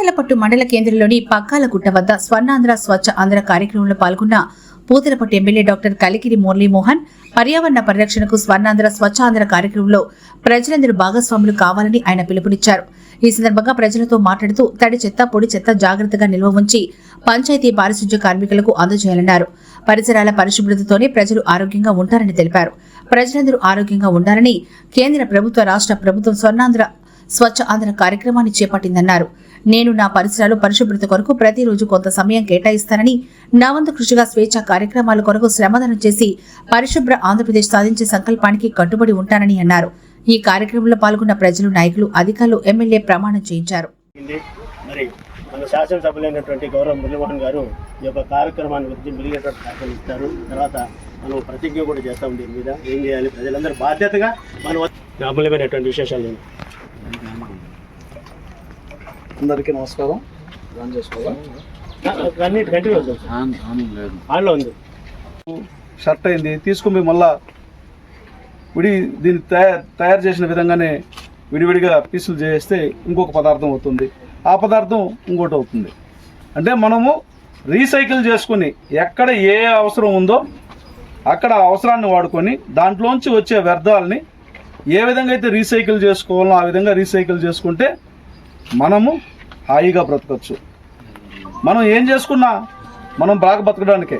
పూతలపట్టు మండల కేంద్రంలోని పక్కాలగుట్ట వద్ద స్వర్ణాంధ్ర స్వచ్ఛ ఆంధ్ర కార్యక్రమంలో పాల్గొన్న పూతలపట్టు ఎమ్మెల్యే డాక్టర్ కలికిరి మురళీమోహన్ పర్యావరణ పరిరక్షణకు స్వర్ణాంధ్ర స్వచ్ఛ ఆంధ్ర కార్యక్రమంలో ప్రజలందరూ భాగస్వాములు కావాలని ఆయన పిలుపునిచ్చారు. ఈ సందర్భంగా ప్రజలతో మాట్లాడుతూ తడి చెత్త పొడి చెత్త జాగ్రత్తగా నిల్వ ఉంచి పంచాయతీ పారిశుధ్య కార్మికులకు అందజేయాలన్నారు. పరిసరాల పరిశుభ్రతతోనే ప్రజలు ఆరోగ్యంగా ఉంటారని తెలిపారు. ప్రజలందరూ ఆరోగ్యంగా ఉండాలని కేంద్ర ప్రభుత్వ రాష్ట్ర ప్రభుత్వం స్వర్ణాంధ్ర స్వచ్ఛ ఆంధ్ర కార్యక్రమాన్ని చేపట్టిందన్నారు. నేను నా పరిసరాలు పరిశుభ్రత కొరకు ప్రతిరోజు కొంత సమయం కేటాయిస్తానని నా వంతు కృషిగా స్వేచ్ఛ కార్యక్రమాల కొరకు శ్రమదానం చేసి పరిశుభ్ర ఆంధ్రప్రదేశ్ సాధించే సంకల్పానికి కట్టుబడి ఉంటానని అన్నారు. ఈ కార్యక్రమంలో పాల్గొన్న ప్రజలు నాయకులు అధికారులు ఎమ్మెల్యే ప్రమాణం చేయించారు. మరి మన శాసనసభలైనటువంటి గౌరవ మురళీమోహన్ గారు ఈ యొక్క కార్యక్రమాన్ని గురించి మిగిలినటువంటి దాఖలు ఇస్తారు తర్వాత మనం ప్రతిజ్ఞ కూడా చేస్తాం దీని మీద ఏం చేయాలి? ప్రజలందరూ బాధ్యతగా మనం అమూల్యమైనటువంటి విశేషాలు అందరికీ నమస్కారం. జాయిన్ చేసుకోవాలా? షర్ట్ అయింది. తీసుకుని మళ్ళా విడి దీన్ని తయారు తయారు చేసిన విధంగానే విడివిడిగా పీసులు చేస్తే ఇంకొక పదార్థం అవుతుంది. ఆ పదార్థం ఇంకోటి అవుతుంది. అంటే మనము రీసైకిల్ చేసుకుని ఎక్కడ ఏ అవసరం ఉందో అక్కడ అవసరాన్ని వాడుకొని దాంట్లోంచి వచ్చే వ్యర్థాలని ఏ విధంగా అయితే రీసైకిల్ చేసుకోవాలో ఆ విధంగా రీసైకిల్ చేసుకుంటే మనము హాయిగా బ్రతకచ్చు. మనం ఏం చేసుకున్నా మనం బాగా బతకడానికే.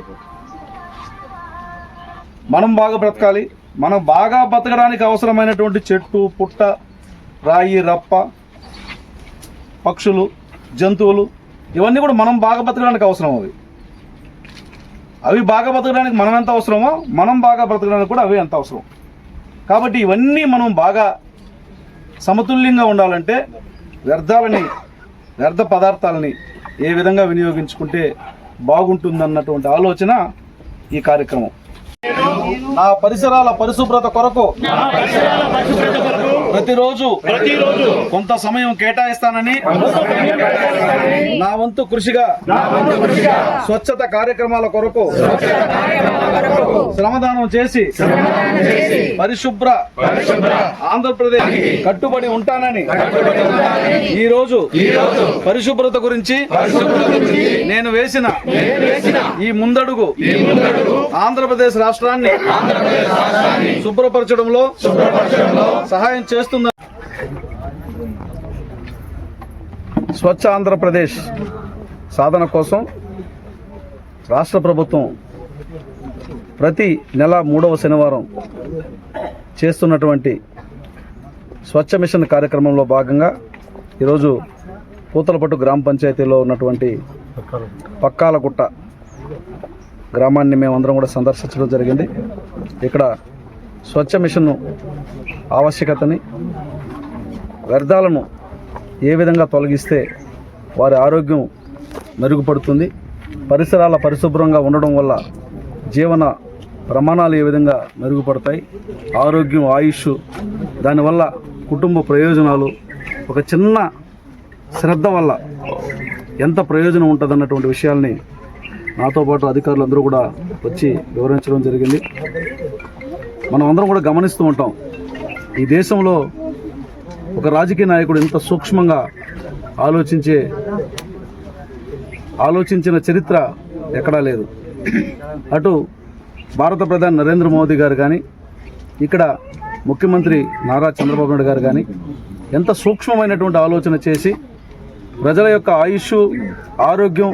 మనం బాగా బ్రతకాలి మనం బాగా బ్రతకడానికి అవసరమైనటువంటి చెట్టు పుట్ట రాయి రప్ప పక్షులు జంతువులు ఇవన్నీ కూడా మనం బాగా బ్రతకడానికి అవసరం అవి. అవి బాగా బ్రతకడానికి మనం ఎంత అవసరమో మనం బాగా బ్రతకడానికి కూడా అవి ఎంత అవసరం. కాబట్టి ఇవన్నీ మనం బాగా సమతుల్యంగా ఉండాలంటే వ్యర్థాలని వ్యర్థ పదార్థాలని ఏ విధంగా వినియోగించుకుంటే బాగుంటుందన్నటువంటి ఆలోచన ఈ కార్యక్రమం. నా పరిసరాల పరిశుభ్రత కొరకు ప్రతిరోజు ప్రతిరోజు కొంత సమయం కేటాయిస్తానని నా వంతు కృషిగా స్వచ్ఛత కార్యక్రమాల కొరకు శ్రమదానం చేసి పరిశుభ్ర ఆంధ్రప్రదేశ్ కట్టుబడి ఉంటానని ఈ రోజు పరిశుభ్రత గురించి నేను వేసిన ఈ ముందడుగు ఆంధ్రప్రదేశ్ రాష్ట్రాన్ని శుభ్రపరచడంలో సహాయం చేస్తుంది స్వచ్ఛ ఆంధ్రప్రదేశ్ సాధన కోసం రాష్ట్ర ప్రభుత్వం ప్రతి నెల మూడవ శనివారం చేస్తున్నటువంటి స్వచ్ఛ మిషన్ కార్యక్రమంలో భాగంగా ఈరోజు పూతలపట్టు గ్రామ పంచాయతీలో ఉన్నటువంటి పక్కాలగుట్ట గ్రామాన్ని మేమందరం కూడా సందర్శించడం జరిగింది. ఇక్కడ స్వచ్ఛ మిషన్ ఆవశ్యకతని వ్యర్థాలను ఏ విధంగా తొలగిస్తే వారి ఆరోగ్యం మెరుగుపడుతుంది పరిసరాల పరిశుభ్రంగా ఉండడం వల్ల జీవన ప్రమాణాలు ఏ విధంగా మెరుగుపడతాయి? ఆరోగ్యం ఆయుష్ దానివల్ల కుటుంబ ప్రయోజనాలు ఒక చిన్న శ్రద్ధ వల్ల ఎంత ప్రయోజనం ఉంటుంది అన్నటువంటి విషయాల్ని నాతో పాటు అధికారులు అందరూ కూడా వచ్చి వివరించడం జరిగింది. మనం అందరం కూడా గమనిస్తూ ఉంటాం ఈ దేశంలో ఒక రాజకీయ నాయకుడు ఇంత సూక్ష్మంగా ఆలోచించే ఆలోచించిన చరిత్ర ఎక్కడా లేదు. అటు భారత ప్రధాని నరేంద్ర మోదీ గారు కానీ ఇక్కడ ముఖ్యమంత్రి నారా చంద్రబాబు నాయుడు గారు కానీ ఎంత సూక్ష్మమైనటువంటి ఆలోచన చేసి ప్రజల యొక్క ఆయుష్ ఆరోగ్యం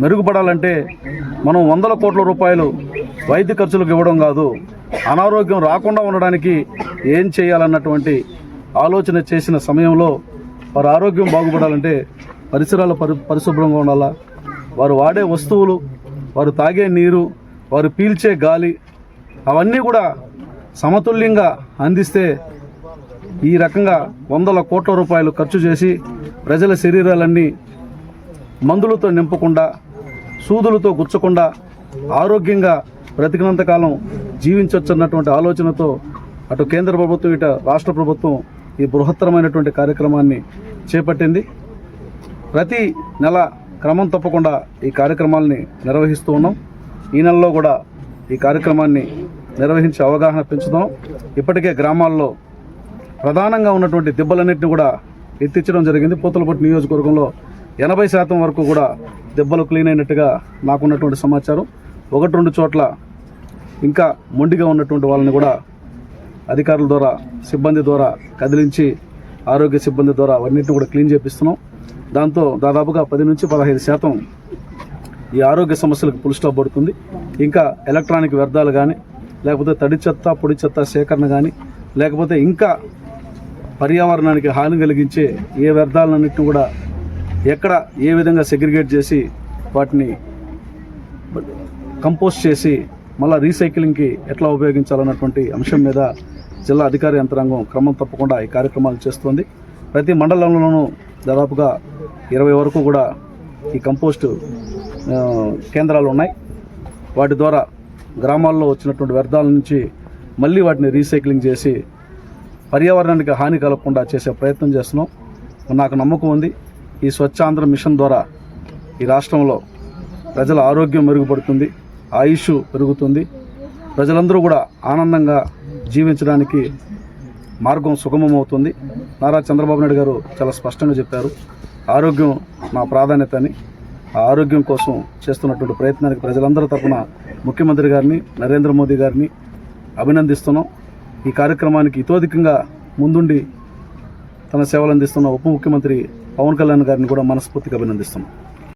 మెరుగుపడాలంటే మనం వందల కోట్ల రూపాయలు వైద్య ఖర్చులకు ఇవ్వడం కాదు అనారోగ్యం రాకుండా ఉండడానికి ఏం చేయాలన్నటువంటి ఆలోచన చేసిన సమయంలో వారి ఆరోగ్యం బాగుపడాలంటే పరిసరాలు పరి పరిశుభ్రంగా ఉండాలా? వారు వాడే వస్తువులు వారు తాగే నీరు వారు పీల్చే గాలి అవన్నీ కూడా సమతుల్యంగా అందిస్తే ఈ రకంగా వందల కోట్ల రూపాయలు ఖర్చు చేసి ప్రజల శరీరాలన్నీ మందులతో నింపకుండా సూదులతో గుచ్చకుండా ఆరోగ్యంగా బ్రతికినంతకాలం జీవించవచ్చు అన్నటువంటి ఆలోచనతో అటు కేంద్ర ప్రభుత్వం ఇటు రాష్ట్ర ప్రభుత్వం ఈ బృహత్తరమైనటువంటి కార్యక్రమాన్ని చేపట్టింది. ప్రతి నెల క్రమం తప్పకుండా ఈ కార్యక్రమాల్ని నిర్వహిస్తూ ఉన్నాం. ఈ నెలలో కూడా ఈ కార్యక్రమాన్ని నిర్వహించే అవగాహన పెంచుదాం. ఇప్పటికే గ్రామాల్లో ప్రధానంగా ఉన్నటువంటి దిబ్బలన్నింటినీ కూడా ఎత్తించడం జరిగింది. పూతలపట్టు నియోజకవర్గంలో ఎనభై శాతం వరకు కూడా దెబ్బలు క్లీన్ అయినట్టుగా నాకున్నటువంటి సమాచారం. ఒకటి రెండు చోట్ల ఇంకా మొండిగా ఉన్నటువంటి వాళ్ళని కూడా అధికారుల ద్వారా సిబ్బంది ద్వారా కదిలించి ఆరోగ్య సిబ్బంది ద్వారా అవన్నింటిని కూడా క్లీన్ చేపిస్తున్నాం. దాంతో దాదాపుగా పది నుంచి పదహైదు శాతం ఈ ఆరోగ్య సమస్యలకు పుల్ స్టాప్ పడుతుంది. ఇంకా ఎలక్ట్రానిక్ వ్యర్థాలు కానీ లేకపోతే తడి చెత్త పొడి చెత్త సేకరణ కానీ లేకపోతే ఇంకా పర్యావరణానికి హాని కలిగించే ఏ వ్యర్థాలన్నింటిని కూడా ఎక్కడ ఏ విధంగా సెగ్రిగేట్ చేసి వాటిని కంపోస్ట్ చేసి మళ్ళీ రీసైక్లింగ్కి ఎట్లా ఉపయోగించాలన్నటువంటి అంశం మీద జిల్లా అధికార యంత్రాంగం క్రమం తప్పకుండా ఈ కార్యక్రమాలు చేస్తుంది. ప్రతి మండలంలోనూ దాదాపుగా ఇరవై వరకు కూడా ఈ కంపోస్ట్ కేంద్రాలు ఉన్నాయి. వాటి ద్వారా గ్రామాల్లో వచ్చినటువంటి వ్యర్థాల నుంచి మళ్ళీ వాటిని రీసైక్లింగ్ చేసి పర్యావరణానికి హాని కలగకుండా చేసే ప్రయత్నం చేస్తున్నాం. నాకు నమ్మకం ఉంది. ఈ స్వచ్ఛ ఆంధ్ర మిషన్ ద్వారా ఈ రాష్ట్రంలో ప్రజల ఆరోగ్యం మెరుగుపడుతుంది ఆయుష్ పెరుగుతుంది. ప్రజలందరూ కూడా ఆనందంగా జీవించడానికి మార్గం సుగమం అవుతుంది. నారా చంద్రబాబు నాయుడు గారు చాలా స్పష్టంగా చెప్పారు. ఆరోగ్యం నా ప్రాధాన్యత అని. ఆరోగ్యం కోసం చేస్తున్నటువంటి ప్రయత్నానికి ప్రజలందరి తరపున ముఖ్యమంత్రి గారిని నరేంద్ర మోదీ గారిని అభినందిస్తున్నాం. ఈ కార్యక్రమానికి ఇతోధికంగా ముందుండి తన సేవలు అందిస్తున్న ఉప ముఖ్యమంత్రి పవన్ కళ్యాణ్ గారిని కూడా మనస్ఫూర్తిగా అభినందిస్తున్నాం.